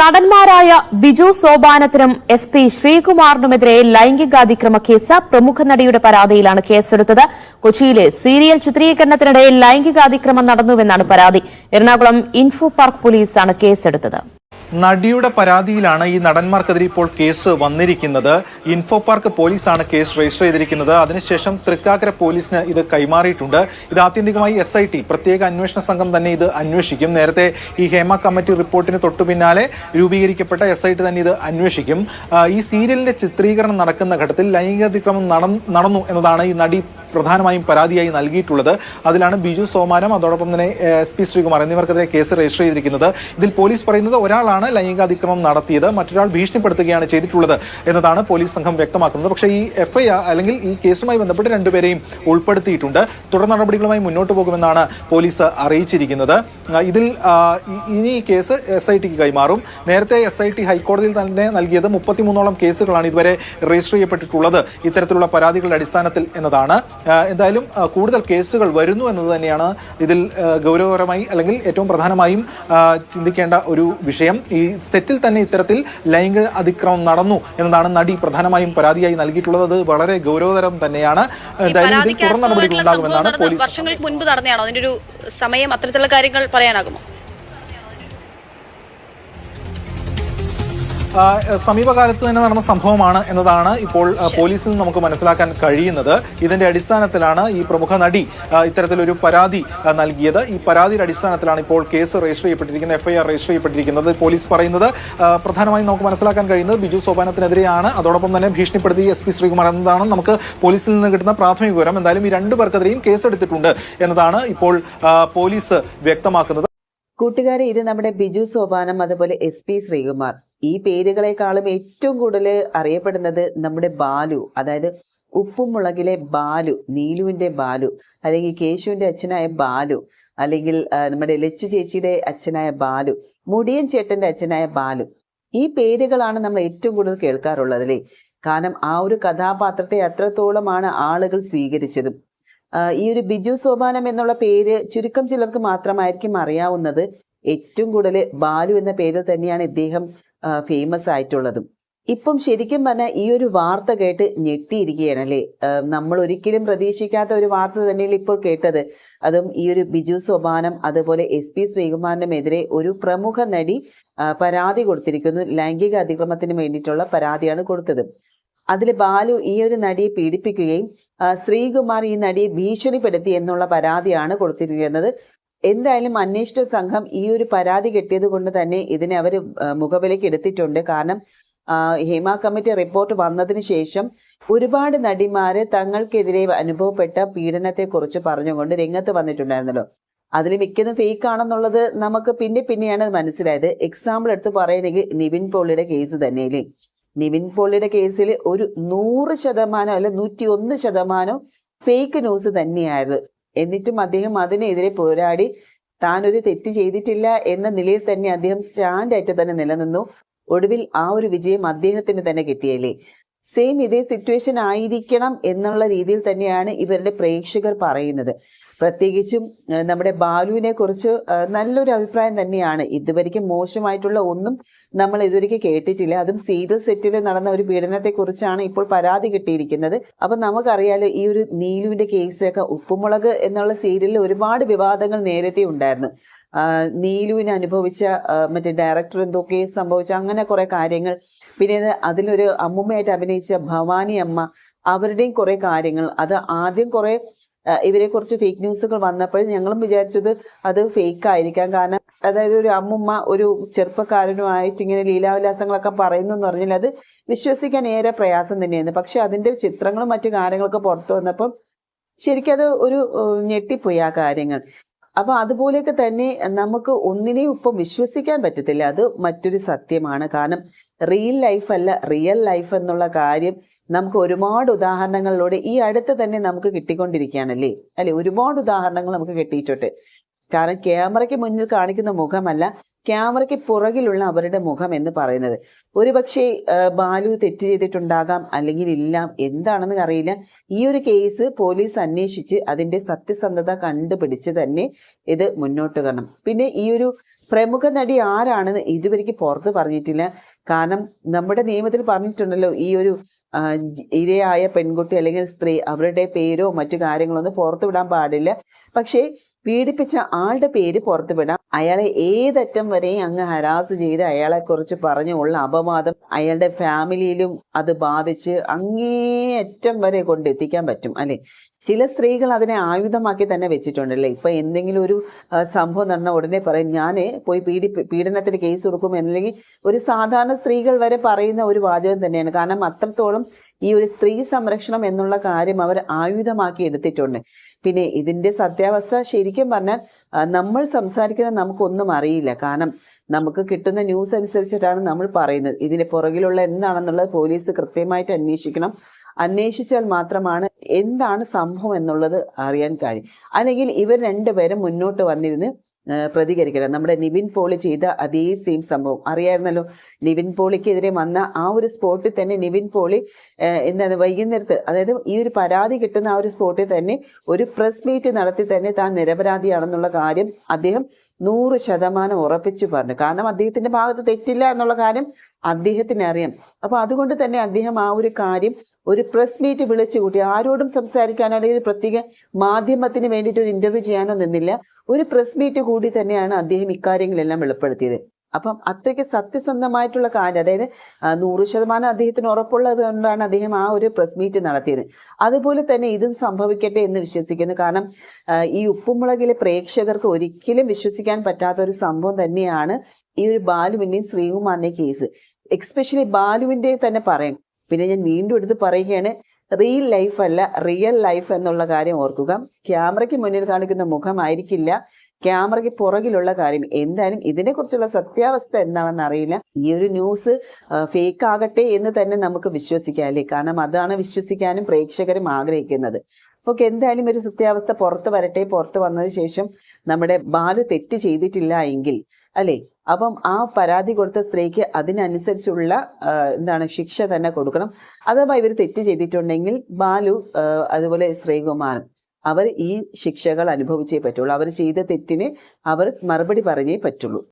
നടന്മാരായ ബിജു സോപാനത്തിനും S P ശ്രീകുമാറിനുമെതിരെ ലൈംഗികാതിക്രമ കേസ് പ്രമുഖ നടിയുടെ പരാതിയിലാണ് കേസെടുത്തത്. കൊച്ചിയിലെ സീരിയൽ ചിത്രീകരണത്തിനിടെ ലൈംഗികാതിക്രമം നടന്നുവെന്നാണ് പരാതി. എറണാകുളം ഇൻഫോ പാർക്ക് പോലീസാണ് കേസെടുത്തത്. നടിയുടെ പരാതിയിലാണ് ഈ നടന്മാർക്കെതിരെ ഇപ്പോൾ കേസ് വന്നിരിക്കുന്നത്. ഇൻഫോ പാർക്ക് പോലീസാണ് കേസ് രജിസ്റ്റർ ചെയ്തിരിക്കുന്നത്. അതിനുശേഷം തൃക്കാക്കര പോലീസിന് ഇത് കൈമാറിയിട്ടുണ്ട്. ഇത് ആത്യന്തികമായി എസ് ഐ ടി പ്രത്യേക അന്വേഷണ സംഘം തന്നെ ഇത് അന്വേഷിക്കും. നേരത്തെ ഈ ഹേമ കമ്മിറ്റി റിപ്പോർട്ടിന് തൊട്ടു പിന്നാലെ രൂപീകരിക്കപ്പെട്ട എസ് ഐ ടി തന്നെ ഇത് അന്വേഷിക്കും. ഈ സീരിയലിന്റെ ചിത്രീകരണം നടക്കുന്ന ഘട്ടത്തിൽ ലൈംഗികാതിക്രമം നട- നടന്നു എന്നതാണ് ഈ നടി പ്രധാനമായും പരാതിയായി നൽകിയിട്ടുള്ളത്. അതിലാണ് ബിജു സോമാനം അതോടൊപ്പം തന്നെ എസ് പി ശ്രീകുമാർ എന്നിവർക്കെതിരെ കേസ് രജിസ്റ്റർ ചെയ്തിരിക്കുന്നത്. ഇതിൽ പോലീസ് പറയുന്നത് ഒരാളാണ് ലൈംഗികാതിക്രമം നടത്തിയത് മറ്റൊരാൾ ഭീഷണിപ്പെടുത്തുകയാണ് ചെയ്തിട്ടുള്ളത് എന്നതാണ് പോലീസ് സംഘം വ്യക്തമാക്കുന്നത്. പക്ഷേ ഈ എഫ്ഐആർ അല്ലെങ്കിൽ ഈ കേസുമായി ബന്ധപ്പെട്ട് രണ്ടുപേരെയും ഉൾപ്പെടുത്തിയിട്ടുണ്ട്. തുടർ നടപടികളുമായി മുന്നോട്ട് പോകുമെന്നാണ് പോലീസ് അറിയിച്ചിരിക്കുന്നത്. ഇതിൽ ഇനി ഈ കേസ് എസ് ഐ ടിക്ക് കൈമാറും. നേരത്തെ എസ് ഐ ടി ഹൈക്കോടതിയിൽ തന്നെ നൽകിയത് മുപ്പത്തിമൂന്നോളം കേസുകളാണ് ഇതുവരെ രജിസ്റ്റർ ചെയ്യപ്പെട്ടിട്ടുള്ളത്. ഇത്തരത്തിലുള്ള പരാതികളുടെ അടിസ്ഥാനത്തിൽ എന്നതാണ് എന്തായാലും കൂടുതൽ കേസുകൾ വരുന്നു എന്നത് തന്നെയാണ് ഇതിൽ ഗൗരവകരമായി അല്ലെങ്കിൽ ഏറ്റവും പ്രധാനമായും ചിന്തിക്കേണ്ട ഒരു വിഷയം. ഈ സെറ്റിൽ തന്നെ ഇത്തരത്തിൽ ലൈംഗിക അതിക്രമം നടന്നു എന്നതാണ് നടി പ്രധാനമായും പരാതിയായി നൽകിയിട്ടുള്ളത്. അത് വളരെ ഗൗരവതരം തന്നെയാണ്. എന്തായാലും ഇതിൽ തുടർ നടപടികൾ ഉണ്ടാകുമെന്നാണ് പോലീസ് വർഷങ്ങൾക്ക് മുൻപ് നടന്നതാണോ? അതിന്റെ ഒരു സമയം അത്തരത്തിലുള്ള കാര്യങ്ങൾ പറയാനാകുമോ? സമീപകാലത്ത് തന്നെ നടന്ന സംഭവമാണ് എന്നതാണ് ഇപ്പോൾ പോലീസിൽ നിന്ന് നമുക്ക് മനസ്സിലാക്കാൻ കഴിയുന്നത്. ഇതിന്റെ അടിസ്ഥാനത്തിലാണ് ഈ പ്രമുഖ നടി ഇത്തരത്തിലൊരു പരാതി നൽകിയത്. ഈ പരാതിയുടെ അടിസ്ഥാനത്തിലാണ് ഇപ്പോൾ കേസ് രജിസ്റ്റർ ചെയ്യപ്പെട്ടിരിക്കുന്നത് എഫ്ഐആർ രജിസ്റ്റർ ചെയ്യപ്പെട്ടിരിക്കുന്നത് പോലീസ് പറയുന്നത്. പ്രധാനമായും നമുക്ക് മനസ്സിലാക്കാൻ കഴിയുന്നത് ബിജു സോപാനത്തിനെതിരെയാണ്. അതോടൊപ്പം തന്നെ ഭീഷണിപ്പെടുത്തി എസ് പി ശ്രീകുമാർ എന്നതാണ് നമുക്ക് പോലീസിൽ നിന്ന് കിട്ടുന്ന പ്രാഥമിക വിവരം. എന്തായാലും ഈ രണ്ടു പേർക്കെതിരെയും കേസെടുത്തിട്ടുണ്ട് എന്നതാണ് ഇപ്പോൾ പോലീസ് വ്യക്തമാക്കുന്നത്. കൂട്ടുകാരെ ഇത് നമ്മുടെ ബിജു സോപാനം അതുപോലെ എസ് പി ശ്രീകുമാർ. ഈ പേരുകളെക്കാളും ഏറ്റവും കൂടുതൽ അറിയപ്പെടുന്നത് നമ്മുടെ ബാലു അതായത് ഉപ്പും മുളകിലെ ബാലു നീലുവിന്റെ ബാലു അല്ലെങ്കിൽ കേശുവിന്റെ അച്ഛനായ ബാലു അല്ലെങ്കിൽ നമ്മുടെ ലച്ചു ചേച്ചിയുടെ അച്ഛനായ ബാലു മുടിയൻ ചേട്ടന്റെ അച്ഛനായ ബാലു. ഈ പേരുകളാണ് നമ്മൾ ഏറ്റവും കൂടുതൽ കേൾക്കാറുള്ളത് അല്ലേ? കാരണം ആ ഒരു കഥാപാത്രത്തെ എത്രത്തോളമാണ് ആളുകൾ സ്വീകരിച്ചതും. ഈ ഒരു ബിജു സോപാനം എന്നുള്ള പേര് ചുരുക്കം ചിലർക്ക് മാത്രമായിരിക്കും അറിയാവുന്നത്. ഏറ്റവും കൂടുതൽ ബാലു എന്ന പേരിൽ തന്നെയാണ് ഇദ്ദേഹം ഫേമസ് ആയിട്ടുള്ളതും. ഇപ്പം ശരിക്കും പറഞ്ഞാൽ ഈ ഒരു വാർത്ത കേട്ട് ഞെട്ടിയിരിക്കുകയാണ് അല്ലേ? നമ്മൾ ഒരിക്കലും പ്രതീക്ഷിക്കാത്ത ഒരു വാർത്ത തന്നെയല്ലേ ഇപ്പോൾ കേട്ടത്. അതും ഈ ഒരു ബിജു സോപാനം അതുപോലെ എസ് പി ശ്രീകുമാറിനുമെതിരെ ഒരു പ്രമുഖ നടി പരാതി കൊടുത്തിരിക്കുന്നു. ലൈംഗിക അതിക്രമത്തിന് വേണ്ടിയിട്ടുള്ള പരാതിയാണ് കൊടുത്തത്. അതിൽ ബാലു ഈ ഒരു നടിയെ പീഡിപ്പിക്കുകയും ശ്രീകുമാർ ഈ നടിയെ ഭീഷണിപ്പെടുത്തി എന്നുള്ള പരാതിയാണ് കൊടുത്തിരിക്കുന്നത്. എന്തായാലും അന്വേഷണ സംഘം ഈ ഒരു പരാതി കിട്ടിയത് കൊണ്ട് തന്നെ ഇതിനെ അവർ മുഖവിലേക്ക് എടുത്തിട്ടുണ്ട്. കാരണം ഹേമ കമ്മിറ്റി റിപ്പോർട്ട് വന്നതിന് ശേഷം ഒരുപാട് നടിമാര് തങ്ങൾക്കെതിരെ അനുഭവപ്പെട്ട പീഡനത്തെ കുറിച്ച് പറഞ്ഞുകൊണ്ട് രംഗത്ത് വന്നിട്ടുണ്ടായിരുന്നല്ലോ. അതിൽ മിക്കതും ഫേക്ക് ആണെന്നുള്ളത് നമുക്ക് പിന്നെ പിന്നെയാണ് മനസ്സിലായത്. എക്സാമ്പിൾ എടുത്ത് പറയണെങ്കിൽ നിവിൻ പോളിയുടെ കേസ് തന്നെയല്ലേ? നിവിൻ പോളിയുടെ കേസിൽ ഒരു നൂറ് ശതമാനം അല്ല നൂറ്റി ഒന്ന് ശതമാനം ഫേക്ക് ന്യൂസ് തന്നെയായിരുന്നു. എന്നിട്ടും അദ്ദേഹം അതിനെതിരെ പോരാടി. താൻ ഒരു തെറ്റ് ചെയ്തിട്ടില്ല എന്ന നിലയിൽ തന്നെ അദ്ദേഹം സ്റ്റാൻഡായിട്ട് തന്നെ നിലനിന്നു. ഒടുവിൽ ആ ഒരു വിജയം അദ്ദേഹത്തിന് തന്നെ കിട്ടിയല്ലേ? സെയിം ഇതേ സിറ്റുവേഷൻ ആയിരിക്കണം എന്നുള്ള രീതിയിൽ തന്നെയാണ് ഇവരുടെ പ്രേക്ഷകർ പറയുന്നത്. പ്രത്യേകിച്ചും നമ്മുടെ ബാലുവിനെ കുറിച്ച് നല്ലൊരു അഭിപ്രായം തന്നെയാണ്. ഇതുവരെയ്ക്കും മോശമായിട്ടുള്ള ഒന്നും നമ്മൾ ഇതുവരെ കേട്ടിട്ടില്ല. അതും സീരിയൽ സെറ്റിൽ നടന്ന ഒരു പീഡനത്തെ കുറിച്ചാണ് ഇപ്പോൾ പരാതി കിട്ടിയിരിക്കുന്നത്. അപ്പൊ നമുക്കറിയാലോ ഈ ഒരു നീലുവിന്റെ കേസൊക്കെ ഉപ്പുമുളക് എന്നുള്ള സീരിയലിൽ ഒരുപാട് വിവാദങ്ങൾ നേരത്തെ ഉണ്ടായിരുന്നു. നീലുവിന് അനുഭവിച്ച മറ്റേ ഡയറക്ടർ എന്തൊക്കെ സംഭവിച്ച അങ്ങനെ കുറെ കാര്യങ്ങൾ. പിന്നെ അതിലൊരു അമ്മുമ്മയായിട്ട് അഭിനയിച്ച ഭവാനി അമ്മ അവരുടെയും കുറെ കാര്യങ്ങൾ. അത് ആദ്യം കുറെ ഇവരെ കുറിച്ച് ഫേക്ക് ന്യൂസുകൾ വന്നപ്പോൾ ഞങ്ങളും വിചാരിച്ചത് അത് ഫേക്ക് ആയിരിക്കാം. കാരണം അതായത് ഒരു അമ്മുമ്മ ഒരു ചെറുപ്പക്കാരനുമായിട്ട് ഇങ്ങനെ ലീലാവിലാസങ്ങളൊക്കെ പറയുന്നു എന്ന് പറഞ്ഞാൽ അത് വിശ്വസിക്കാൻ ഏറെ പ്രയാസം തന്നെയായിരുന്നു. പക്ഷെ അതിന്റെ ചിത്രങ്ങളും മറ്റു കാര്യങ്ങളൊക്കെ പുറത്തു വന്നപ്പം ശരിക്കും അത് ഒരു ഞെട്ടിപ്പോയി ആ കാര്യങ്ങൾ. അപ്പൊ അതുപോലെയൊക്കെ തന്നെ നമുക്ക് ഒന്നിനെയും ഇപ്പം വിശ്വസിക്കാൻ പറ്റത്തില്ല. അത് മറ്റൊരു സത്യമാണ്. കാരണം റിയൽ ലൈഫ് അല്ല റിയൽ ലൈഫ് എന്നുള്ള കാര്യം നമുക്ക് ഒരുപാട് ഉദാഹരണങ്ങളിലൂടെ ഈ അടുത്ത് തന്നെ നമുക്ക് കിട്ടിക്കൊണ്ടിരിക്കുകയാണല്ലേ അല്ലെ? ഒരുപാട് ഉദാഹരണങ്ങൾ നമുക്ക് കിട്ടിയിട്ടുണ്ട്. കാരണം ക്യാമറയ്ക്ക് മുന്നിൽ കാണിക്കുന്ന മുഖമല്ല ക്യാമറയ്ക്ക് പുറകിലുള്ള അവരുടെ മുഖം എന്ന് പറയുന്നത്. ഒരുപക്ഷെ ബാലു തെറ്റ് ചെയ്തിട്ടുണ്ടാകാം അല്ലെങ്കിൽ ഇല്ല എന്താണെന്ന് അറിയില്ല. ഈ ഒരു കേസ് പോലീസ് അന്വേഷിച്ച് അതിന്റെ സത്യസന്ധത കണ്ടുപിടിച്ച് തന്നെ ഇത് മുന്നോട്ട് വരണം. പിന്നെ ഈ ഒരു പ്രമുഖ നടി ആരാണെന്ന് ഇതുവരെയ്ക്ക് പുറത്ത് പറഞ്ഞിട്ടില്ല. കാരണം നമ്മുടെ നിയമത്തിൽ പറഞ്ഞിട്ടുണ്ടല്ലോ ഈ ഒരു ഇരയായ പെൺകുട്ടി അല്ലെങ്കിൽ സ്ത്രീ അവരുടെ പേരോ മറ്റു കാര്യങ്ങളോ ഒന്നും പുറത്തുവിടാൻ പാടില്ല. പക്ഷേ പീഡിപ്പിച്ച ആളുടെ പേര് പുറത്തു വിടാം. അയാളെ ഏതറ്റം വരെയും അങ്ങ് ഹരാസ് ചെയ്ത് അയാളെ കുറിച്ച് പറഞ്ഞുള്ള അപവാദം അയാളുടെ ഫാമിലിയിലും അത് ബാധിച്ച് അങ്ങേയറ്റം വരെ കൊണ്ടെത്തിക്കാൻ പറ്റും അല്ലെ? ചില സ്ത്രീകൾ അതിനെ ആയുധമാക്കി തന്നെ വെച്ചിട്ടുണ്ടല്ലേ? ഇപ്പം എന്തെങ്കിലും ഒരു സംഭവം നടന്ന ഉടനെ പറയും ഞാൻ പോയി പീഡി പീഡനത്തിന് കേസ് കൊടുക്കും അല്ലെങ്കിൽ ഒരു സാധാരണ സ്ത്രീകൾ വരെ പറയുന്ന ഒരു വാചകം തന്നെയാണ്. കാരണം അത്രത്തോളം ഈ ഒരു സ്ത്രീ സംരക്ഷണം എന്നുള്ള കാര്യം അവർ ആയുധമാക്കി എടുത്തിട്ടുണ്ട്. പിന്നെ ഇതിന്റെ സത്യാവസ്ഥ ശരിക്കും പറഞ്ഞാൽ നമ്മൾ സംസാരിക്കുന്നത് നമുക്കൊന്നും അറിയില്ല. കാരണം നമുക്ക് കിട്ടുന്ന ന്യൂസ് അനുസരിച്ചിട്ടാണ് നമ്മൾ പറയുന്നത്. ഇതിന് പുറകിലുള്ള എന്താണെന്നുള്ളത് പോലീസ് കൃത്യമായിട്ട് അന്വേഷിക്കണം. അന്വേഷിച്ചാൽ മാത്രമാണ് എന്താണ് സംഭവം എന്നുള്ളത് അറിയാൻ കഴിയും അല്ലെങ്കിൽ ഇവർ രണ്ടുപേരും മുന്നോട്ട് വന്നിരുന്ന് പ്രതികരിക്കണം നമ്മുടെ നിവിൻ പോളി ചെയ്ത അതേ സെയിം സംഭവം. അറിയായിരുന്നല്ലോ നിവിൻ പോളിക്കെതിരെ വന്ന ആ ഒരു സ്പോട്ടിൽ തന്നെ നിവിൻ പോളി എന്താണ് വൈകുന്നേരത്ത് അതായത് ഈ ഒരു പരാതി കിട്ടുന്ന ആ ഒരു സ്പോട്ടിൽ തന്നെ ഒരു പ്രസ് മീറ്റ് നടത്തി തന്നെ താൻ നിരപരാധിയാണെന്നുള്ള കാര്യം അദ്ദേഹം നൂറ് ശതമാനം ഉറപ്പിച്ചു പറഞ്ഞു. കാരണം അദ്ദേഹത്തിന്റെ ഭാഗത്ത് തെറ്റില്ല എന്നുള്ള കാര്യം അദ്ദേഹത്തിന് അറിയാം അപ്പൊ അതുകൊണ്ട് തന്നെ അദ്ദേഹം ആ ഒരു കാര്യം ഒരു പ്രസ് മീറ്റ് വിളിച്ചു കൂട്ടി. ആരോടും സംസാരിക്കാനോ അല്ലെങ്കിൽ പ്രത്യേക മാധ്യമത്തിന് വേണ്ടിയിട്ട് ഒരു ഇന്റർവ്യൂ ചെയ്യാനോ നിന്നില്ല. ഒരു പ്രസ് മീറ്റ് കൂടി തന്നെയാണ് അദ്ദേഹം ഇക്കാര്യങ്ങളെല്ലാം വെളിപ്പെടുത്തിയത്. അപ്പം അത്രയ്ക്ക് സത്യസന്ധമായിട്ടുള്ള കാര്യം അതായത് നൂറ് ശതമാനം അദ്ദേഹത്തിന് ഉറപ്പുള്ളത് കൊണ്ടാണ് അദ്ദേഹം ആ ഒരു പ്രസ് മീറ്റ് നടത്തിയത്. അതുപോലെ തന്നെ ഇതും സംഭവിക്കട്ടെ എന്ന് വിശ്വസിക്കുന്നു. കാരണം ഈ ഉപ്പുമുളകിലെ പ്രേക്ഷകർക്ക് ഒരിക്കലും വിശ്വസിക്കാൻ പറ്റാത്ത ഒരു സംഭവം തന്നെയാണ് ഈ ഒരു ബാലുവിന്റെയും ശ്രീകുമാറിന്റെയും കേസ് എക്സ്പെഷ്യലി ബാലുവിന്റെ തന്നെ പറയും. പിന്നെ ഞാൻ വീണ്ടും എടുത്ത് പറയുകയാണ് റിയൽ ലൈഫ് അല്ല റിയൽ ലൈഫ് എന്നുള്ള കാര്യം ഓർക്കുക. ക്യാമറയ്ക്ക് മുന്നിൽ കാണിക്കുന്ന മുഖമായിരിക്കില്ല. ക്യാമറയ്ക്ക് പുറകിലുള്ള കാര്യം. എന്തായാലും ഇതിനെക്കുറിച്ചുള്ള സത്യാവസ്ഥ എന്താണെന്ന് അറിയില്ല. ഈ ഒരു ന്യൂസ് ഫേക്ക് ആകട്ടെ എന്ന് തന്നെ നമുക്ക് വിശ്വസിക്കാം അല്ലേ? കാരണം അതാണ് വിശ്വസിക്കാനും പ്രേക്ഷകരും ആഗ്രഹിക്കുന്നത്. ഓക്കെ എന്തായാലും ഒരു സത്യാവസ്ഥ പുറത്ത് വരട്ടെ. പുറത്ത് വന്നതിന് ശേഷം നമ്മുടെ ബാലു തെറ്റ് ചെയ്തിട്ടില്ല എങ്കിൽ അല്ലേ? അപ്പം ആ പരാതി കൊടുത്ത സ്ത്രീക്ക് അതിനനുസരിച്ചുള്ള എന്താണ് ശിക്ഷ തന്നെ കൊടുക്കണം. അഥവാ ഇവർ തെറ്റ് ചെയ്തിട്ടുണ്ടെങ്കിൽ ബാലു അതുപോലെ ശ്രീകുമാരൻ അവർ ഈ ശിക്ഷകൾ അനുഭവിച്ചേ പറ്റുള്ളൂ. അവർ ചെയ്ത തെറ്റിന് അവർ മറുപടി പറഞ്ഞേ പറ്റുള്ളൂ.